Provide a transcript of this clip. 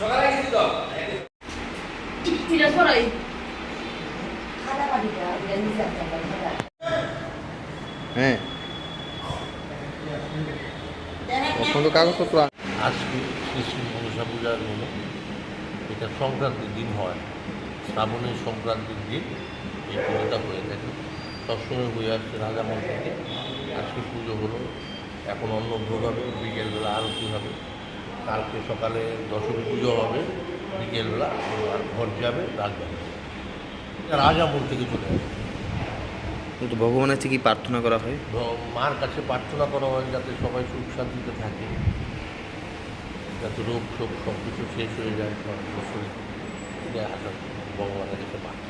সকালে কিছু দাও হ্যাঁ। অসন্ত কাগজপত্র আজকে শ্রী মনসা পূজার হলো এটা সংক্রান্তির দিন হয়। শ্রাবণের সংক্রান্তির দিন এই পুজোটা হয়ে থাকে। সবসময় হয়ে আসছে রাজা থেকে। আজকে পুজো হলো এখন অন্য ভোগ হবে বিকেলবেলা আরতি হবে। কালকে সকালে দশমী পুজো হবে বিকেলবেলা আর ঘর যাবে এটা রাজামল থেকে চলে কিন্তু ভগবানের কাছে কি প্রার্থনা করা হয়? মার কাছে প্রার্থনা করা হয় যাতে সবাই সুখ শান্তিতে থাকে। যাতে রোগ শোক সব কিছু শেষ হয়ে যায় সব শরীর আশা ভগবানের কাছে প্রার্থনা।